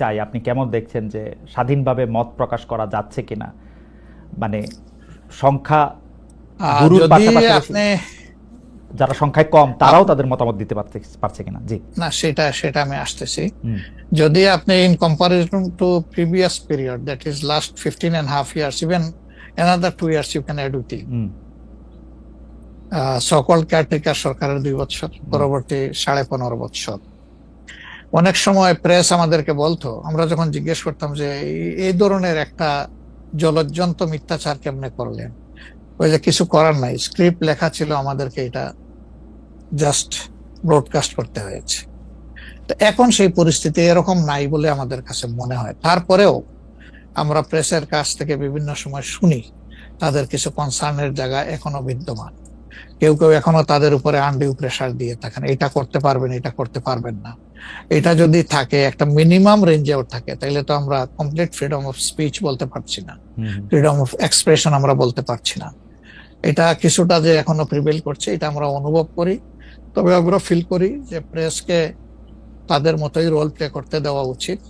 চাই আপনি কেমন দেখছেন যে স্বাধীনভাবে মত প্রকাশ করা যাচ্ছে কিনা? মানে সংখ্যা যারা সংখ্যায় কম তারাও তাদের মতামত দিতে পারছে পারছে কিনা? জি। না সেটা সেটা আমি আসতেছি। যদি আপনি in comparison to previous period that is last fifteen and half years even another two years you can add with সকল কেয়ারটেকার সরকারের দুই বছর পরবর্তী সাড়ে পনেরো বছর অনেক সময় প্রেস আমাদেরকে বলতো। আমরা যখন জিজ্ঞেস করতাম যে, এই- ধরনের একটা জলজ্জন্ত মিথ্যাচার কেমনে করলেন? ওই যে কিছু করার নাই। স্ক্রিপ্ট লেখা ছিল আমাদেরকে এটা জাস্ট ব্রডকাস্ট করতে হয়েছে। তো এখন সেই পরিস্থিতি এরকম নাই বলে আমাদের কাছে মনে হয়। তারপরেও আমরা প্রেসের কাছ থেকে বিভিন্ন সময় শুনি, তাদের কিছু কনসার্নের জায়গা এখনও বিদ্যমান। কেউ কেউ এখনও তাদের উপরে আন্ডিউ প্রেশার দিয়ে থাকেন। এটা করতে পারবেন, এটা করতে পারবেন না। এটা যদি থাকে একটা মিনিমাম রেঞ্জেও থাকে তাহলে তো আমরা কমপ্লিট ফ্রিডম অফ স্পিচ বলতে পারছি না। ফ্রিডম অফ এক্সপ্রেশন আমরা বলতে পারছি না। এটা কিছুটা যে এখনও প্রিভেল করছে এটা আমরা অনুভব করি তবে আমরা ফিল করি যে প্রেসকে তাদের মতোই রোল প্লে করতে দেওয়া উচিত।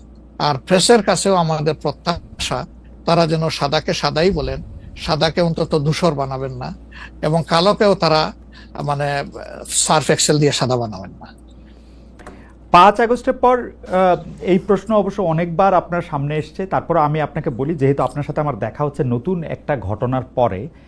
আর প্রেসের কাছেও আমাদের প্রত্যাশা তারা যেন সাদাকে সাদাই বলেন সাদাকে অন্তত ধূসর বানাবেন না এবং কালোকেও তারা মানে সার্ফ এক্সেল দিয়ে সাদা বানাবেন না। পাঁচ আগস্টের পর এই প্রশ্ন অবশ্য অনেকবার আপনার সামনে এসছে। তারপর আমি আপনাকে বলি, যেহেতু আপনার সাথে আমার দেখা হচ্ছে নতুন একটা ঘটনার পরে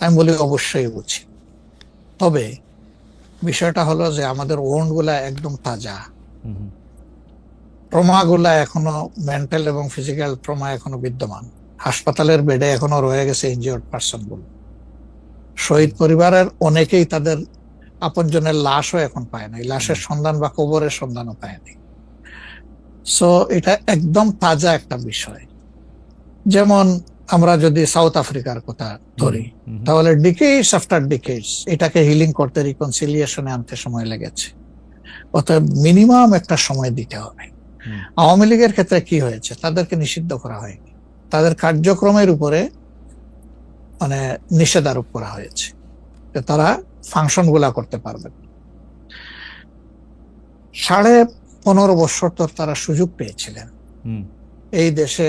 আমি বলি অবশ্যই উচিত তবে বিষয়টা হলো যে আমাদের ওন্ডগুলা একদম তাজা। হুম হুম, ট্রমা গুলা এখনও মেন্টাল এবং ফিজিক্যাল ট্রমা এখনও বিদ্যমান। হাসপাতালের বেডে এখনও রয়ে গেছে ইনজিওর্ড পার্সনগুলো। শহীদ পরিবারের অনেকেই তাদের আপনজনের লাশও এখন পায় নাই। লাশের সন্ধান বা কবরের সন্ধানও পায়নি সো এটা একদম তাজা একটা বিষয়। যেমন আমরা যদি সাউথ আফ্রিকার কথা ধরি তাহলে ডিকেটস আফটার ডিকেটস এটাকে হিলিং করতে রিকনসিলিয়েশনে আনতে সময় লেগেছে। অতএব মিনিমাম একটা সময় দিতে হবে। আওয়ামী লীগের ক্ষেত্রে কি হয়েছে? তাদেরকে নিষিদ্ধ করা হয়নি। তাদের কার্যক্রমের উপরে মানে নিষেধ আরোপ করা হয়েছে যে তারা ফাংশনগুলা করতে পারবে সাড়ে পনেরো বছর তো তারা সুযোগ পেয়েছিলেন। এই দেশে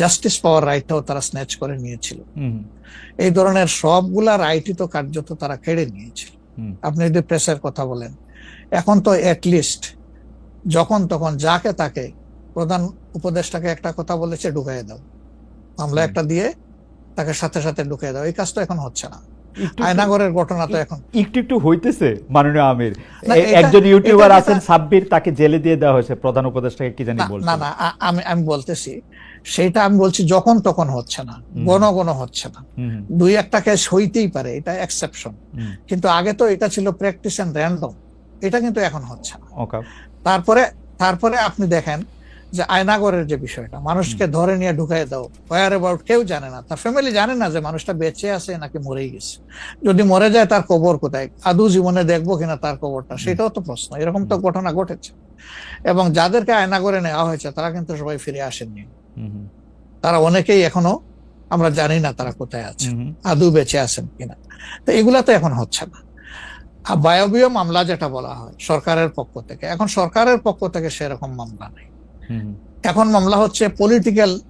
জাস্টিস পাওয়ার রাইটটাও তারা স্ন্যাচ করে নিয়েছিল। এই ধরনের সবগুলা রাইটই তো কার্যত তারা কেড়ে নিয়েছিল। আপনি যদি প্রেসের কথা বলেন এখন তো লিস্ট যখন তখন যাকে তাকে প্রধান উপদেষ্টাকে একটা কথা বলেছে ঢুকাই দাও। মামলা একটা দিয়ে তাকে সাথে সাথে ঢুকিয়ে দাও। এই কাজ তো এখন হচ্ছে না। আয়নাগরের ঘটনা তো এখন একটু একটু হইতেছে মাননীয় আমির। একজন ইউটিউবার আছেন সাব্বির তাকে জেলে দিয়ে দেওয়া হয়েছে প্রধান উপদেষ্টাকে কি জানি না না আমি আমি বলতেছি সেটা আমি বলছি যখন তখন হচ্ছে না। গণ গণ হচ্ছে না। দুই একটা কেস হইতেই পারে এটা এক্সেপশন কিন্তু আগে তো এটা ছিল প্র্যাকটিস এন্ড র্যান্ডম এটা কিন্তু এখন হচ্ছে না। তারপরে তারপরে আপনি দেখেন যে আয়নাগরের যে বিষয়টা মানুষকে ধরে নিয়ে ঢুকাই দাও ওয়ার অ্যাবাউট কেউ জানে না। তার ফ্যামিলি জানে না যে মানুষটা বেঁচে আছে নাকি মরেই গেছে। যদি মরে যায় তার কবর কোথায়? আদৌ জীবনে দেখব কিনা তার কবরটা? সেটাও তো প্রশ্ন এরকম তো ঘটনা ঘটেছে। এবং যাদেরকে আয়নাগরে নেওয়া হয়েছে তারা কিন্তু সবাই ফিরে আসেননি। তারা অনেকেই এখনও আমরা জানি না তারা কোথায় আছে আদৌ বেঁচে আছেন কিনা। তো এগুলা তো এখন হচ্ছে না। আর বায়বীয় মামলা যেটা বলা হয় সরকারের পক্ষ থেকে এখন সরকারের পক্ষ থেকে সেরকম মামলা নেই। এখন মামলা হচ্ছে পলিটিক্যাল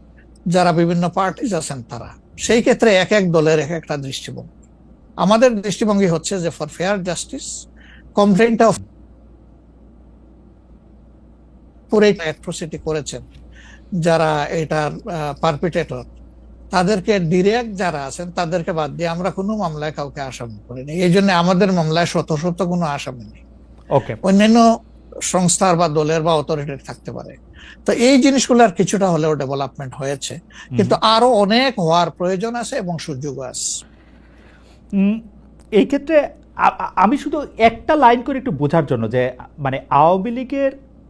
যারা বিভিন্ন পার্টিজ আছেন তারা সেই ক্ষেত্রে এক এক দলের এক একটা দৃষ্টিভঙ্গি। আমাদের দৃষ্টিভঙ্গি হচ্ছে যে ফর ফেয়ার জাস্টিস কমপ্লেনটা অফ পুরো অ্যাট্রোসিটি করেছেন। যারা এটার পারপিটেটর তাদেরকে ডিরেক্ট যারা আছেন তাদেরকে বাদ দিয়ে আমরা কোনো মামলায় কাউকে আসামি করিনি। এই জন্য আমাদের মামলায় শত শত কোনো আসামি নেই। ওকে অন্যান্য সংস্থার বা দলের বা অথরিটির থাকতে পারে। তো এই জিনিসগুলোর কিছুটা হলেও ডেভেলপমেন্ট হয়েছে। কিন্তু আরও অনেক হওয়ার প্রয়োজন আছে এবং সুযোগও আছে। এই ক্ষেত্রে আমি শুধু একটা লাইন করে একটু বোঝার জন্য যে মানে আওয়ামী লীগের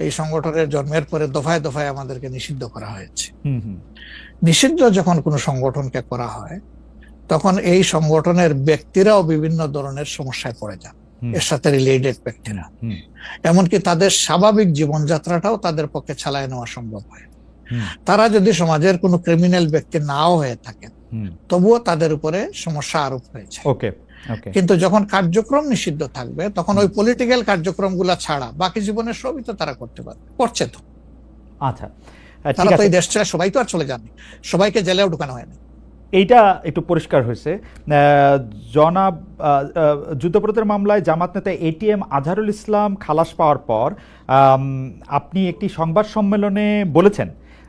এই সংগঠনের জন্মের পরে দফায় দফায় আমাদেরকে নিষিদ্ধ করা হয়েছে। নিষিদ্ধ যখন কোনো সংগঠনকে করা হয় তখন এই সংগঠনের ব্যক্তিরাও বিভিন্ন ধরনের সমস্যায় পড়ে যান। এর সাথে রিলেটেড ব্যক্তিরা। এমনকি তাদের স্বাভাবিক জীবনযাত্রাটাও তাদের পক্ষে চালায় নেওয়া সম্ভব হয়। তারা যদি সমাজের কোনো ক্রিমিনাল ব্যক্তি নাও হয়ে থাকেন তবুও তাদের উপরে সমস্যা আরোপ হয়েছে ওকে কিন্তু যখন কার্যক্রম নিষিদ্ধ থাকবে তখন ওই পলিটিক্যাল কার্যক্রমগুলো ছাড়া বাকি জীবনের সবই তো তারা করতে পারবে করছে তো। আচ্ছা। তারা তো এই দেশ ছেড়ে সবাই তো আর চলে যাননি সবাইকে জেলেও ঢুকানো হয়নি। এইটা একটু পরিষ্কার হয়েছে। জনাব যুদ্ধপ্রতের মামলায় জামাত নেতা এটিএম আজহারুল ইসলাম খালাস পাওয়ার পর আপনি একটি সংবাদ সম্মেলনে বলেছেন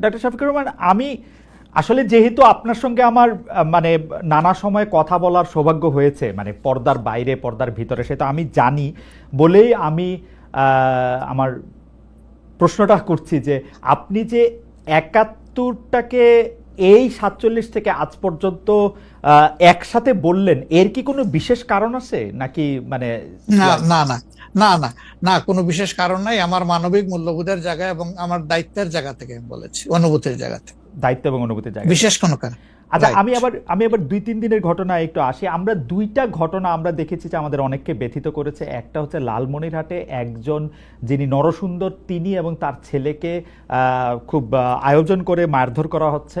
ডক্টর শফিকুর রহমান আমি আসলে যেহেতু আপনার সঙ্গে আমার মানে নানা সময় কথা বলার সৌভাগ্য হয়েছে মানে পর্দার বাইরে পর্দার ভিতরে সেটা আমি জানি বলেই আমি আমার প্রশ্নটা করছি যে আপনি যে একাত্তরটাকে এই সাতচল্লিশ থেকে আজ পর্যন্ত আহ, একসাথে বললেন এর কি কোনো বিশেষ কারণ আছে? নাকি মানে না না। না না না কোনো বিশেষ কারণ নাই। আমার মানবিক মূল্যবোধের জায়গা এবং আমার দায়িত্বের জায়গা থেকে আমি বলেছি অনুভূতির জায়গা থেকে। দায়িত্ব এবং অনুভূতির জায়গা বিশেষ কোনো কারণ আচ্ছা আমি আবার আমি আবার দুই তিন দিনের ঘটনা একটু আসি। আমরা দুইটা ঘটনা আমরা দেখেছি যে আমাদের অনেককে ব্যথিত করেছে। একটা হচ্ছে লালমনিরহাটে একজন যিনি নরসুন্দর তিনি এবং তার ছেলেকে খুব আয়োজন করে মারধর করা হচ্ছে।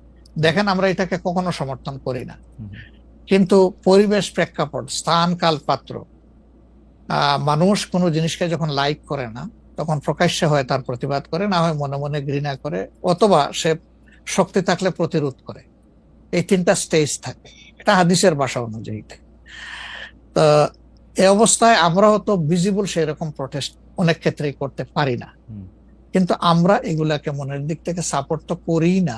দেখেন আমরা এটাকে কখনো সমর্থন করি না। কিন্তু পরিবেশ প্রেক্ষাপট স্থান কাল পাত্র মানুষ কোনো জিনিসকে যখন লাইক করে না তখন প্রকাশ্যে হয় তার প্রতিবাদ করে না হয় মনে মনে ঘৃণা করে অথবা সে শক্তি থাকলে প্রতিরোধ করে। এই তিনটা স্টেজ থাকে। এটা হাদিসের ভাষা অনুযায়ী। তো এই অবস্থায় আমরাও তো ভিজিবল সেই রকম প্রটেস্ট অনেক ক্ষেত্রেই করতে পারি না। কিন্তু আমরা এগুলাকে মনের দিক থেকে সাপোর্ট তো করি না।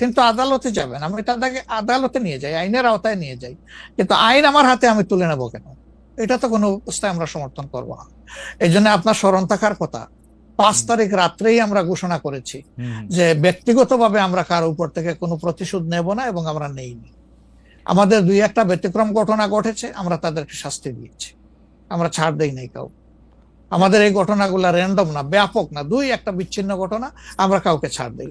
কিন্তু আদালতে যাবেন আমি তাদেরকে আদালতে নিয়ে যাই আইনের আওতায় নিয়ে যাই। কিন্তু আইন আমার হাতে আমি তুলে নেব কেন? এটা তো কোনো অবস্থায় আমরা সমর্থন করব না। এই জন্য আপনার স্মরণ থাকার কথা পাঁচ তারিখ রাত্রেই আমরা ঘোষণা করেছি। যে ব্যক্তিগতভাবে আমরা কারও উপর থেকে কোনো প্রতিশোধ নেব না এবং আমরা নেইনি। আমাদের দুই একটা ব্যতিক্রম ঘটনা ঘটেছে আমরা তাদেরকে শাস্তি দিয়েছি। আমরা ছাড় দেই নাই কাউ আমাদের এই ঘটনাগুলো র্যান্ডম না ব্যাপক না দুই একটা বিচ্ছিন্ন ঘটনা আমরা কাউকে ছাড় দেই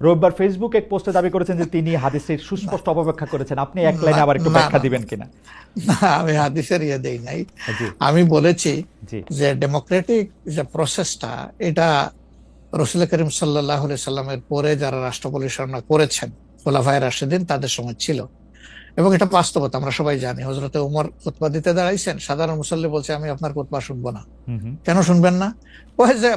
রোববার ফেসবুক এক পোস্টে দাবি করেছেন যে তিনি হাদিসের সুস্পষ্ট অপব্যাখ্যা করেছেন। আপনি এক লাইনে আবার একটু ব্যাখ্যা দিবেন কিনা? না, আমি হাদিসের ইয়ে দেই নাই। আমি বলেছি যে ডেমোক্রেটিক যে প্রসেসটা এটা রসুল করিম সাল্লাহ সাল্লামের পরে যারা রাষ্ট্র পরিচালনা করেছেন খোলাফায় রাশেদিন তাদের সময় ছিল। এবং এটা বাস্তবতা আমরা সবাই জানি। হজরতে উমর খুতবা দিতে দাঁড়াইছেন সাধারণ মুসল্লি বলছে আমি আপনার খুতবা শুনব না। কেন শুনবেন না? ওই যে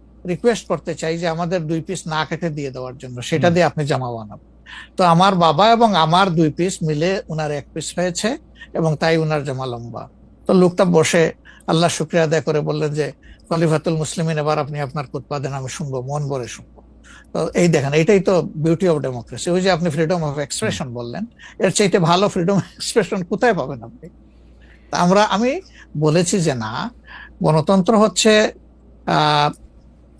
রিকোয়েস্ট করতে চাই যে আমাদের দুই পিস না কেটে দিয়ে দেওয়ার জন্য সেটা দিয়ে আপনি জামা বানাবেন। তো আমার বাবা এবং আমার দুই পিস মিলে উনার এক পিস হয়েছে এবং তাই উনার জামা লম্বা। তো লোকটা বসে আল্লাহ শুক্রিয়া আদায় করে বললেন যে খলিফাতুল মুসলিমিন এবার আপনি আপনার কুতবা দেন আমি শুনব মন ভরে শুনব। তো এই দেখেন এটাই তো বিউটি অফ ডেমোক্রেসি ওই যে আপনি ফ্রিডম অফ এক্সপ্রেশন বললেন এর চাইতে ভালো ফ্রিডম এক্সপ্রেশন কোথায় পাবেন আপনি? তা আমরা আমি বলেছি যে না গণতন্ত্র হচ্ছে আহ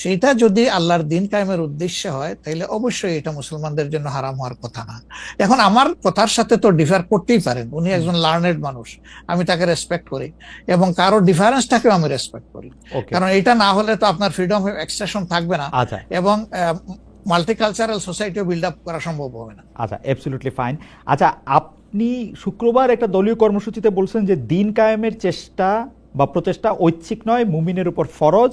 সেটা যদি আল্লাহর দিন কায়েমের উদ্দেশ্যে হয় তাহলে অবশ্যই এটা মুসলমানদের জন্য হারাম হওয়ার কথা না। এখন আমার কথার সাথে তো ডিফার করতেই পারেন। উনি একজন লার্নেড মানুষ আমি তাকে রেসপেক্ট করি এবং কারও ডিফারেন্সটাকেও আমি রেসপেক্ট করি। কারণ এটা না হলে তো আপনার ফ্রিডম অফ এক্সপ্রেশন থাকবে না। আচ্ছা। এবং মাল্টিকালচারাল সোসাইটিও বিল্ড আপ করা সম্ভব হবে না। আচ্ছা অ্যাবসলিউটলি ফাইন আচ্ছা আপনি শুক্রবার একটা দলীয় কর্মসূচিতে বলছেন যে দিন কায়েমের চেষ্টা বা প্রচেষ্টা ঐচ্ছিক নয় মুমিনের উপর ফরজ।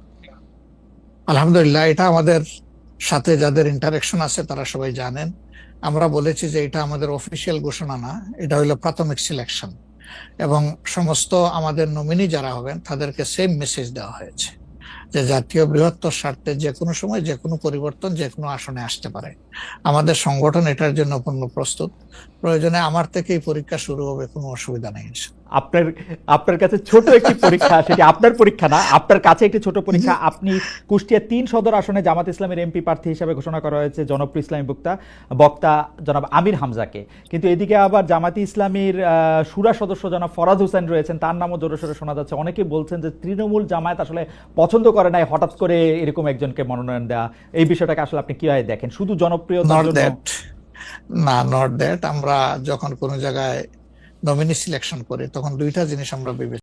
আলহামদুলিল্লাহ, এটা আমাদের সাথে যাদের ইন্টারেকশন আছে তারা সবাই জানেন। আমরা বলেছি যে এটা আমাদের অফিসিয়াল ঘোষণা না, এটা হলো প্রাথমিক সিলেকশন এবং সমস্ত আমাদের নমিনি যারা হবেন, তাদেরকে সেম মেসেজ দেওয়া হয়েছে যে জাতীয় বৃহত্তর স্বার্থে যে কোনো সময় যে কোনো পরিবর্তন যে কোনো আসনে আসতে পারে। আমাদের সংগঠন এটার জন্য পূর্ণ প্রস্তুত। প্রয়োজনে আমার থেকেই পরীক্ষা শুরু হবে, কোনো অসুবিধা নেই। আপনার আপনার কাছে ছোট একটি পরীক্ষা সেটি আপনার পরীক্ষা না আপনার কাছে একটি ছোট পরীক্ষা। আপনি কুষ্টিয়া তিন সদর আসনে জামাত ইসলামের এমপি প্রার্থী হিসেবে ঘোষণা করা হয়েছে জনপ্রিয় ইসলামী বক্তা বক্তা জনাব আমির হামজাকে। কিন্তু এদিকে আবার জামাতি ইসলামীর শুরা সদস্য জনাব ফরাজ হোসেন রয়েছেন তার নামও জোরে সোরে শোনা যাচ্ছে। অনেকে বলছেন যে তৃণমূল জামায়াত আসলে পছন্দ করে নাই হঠাৎ করে এরকম একজনকে মনোনয়ন দেওয়া এই বিষয়টাকে আসলে আপনি কীভাবে দেখেন? শুধু জন্য না নট দ্যাট আমরা যখন কোনো জায়গায় নমিনি সিলেকশন করে তখন দুইটা জিনিস আমরা বিবেচনা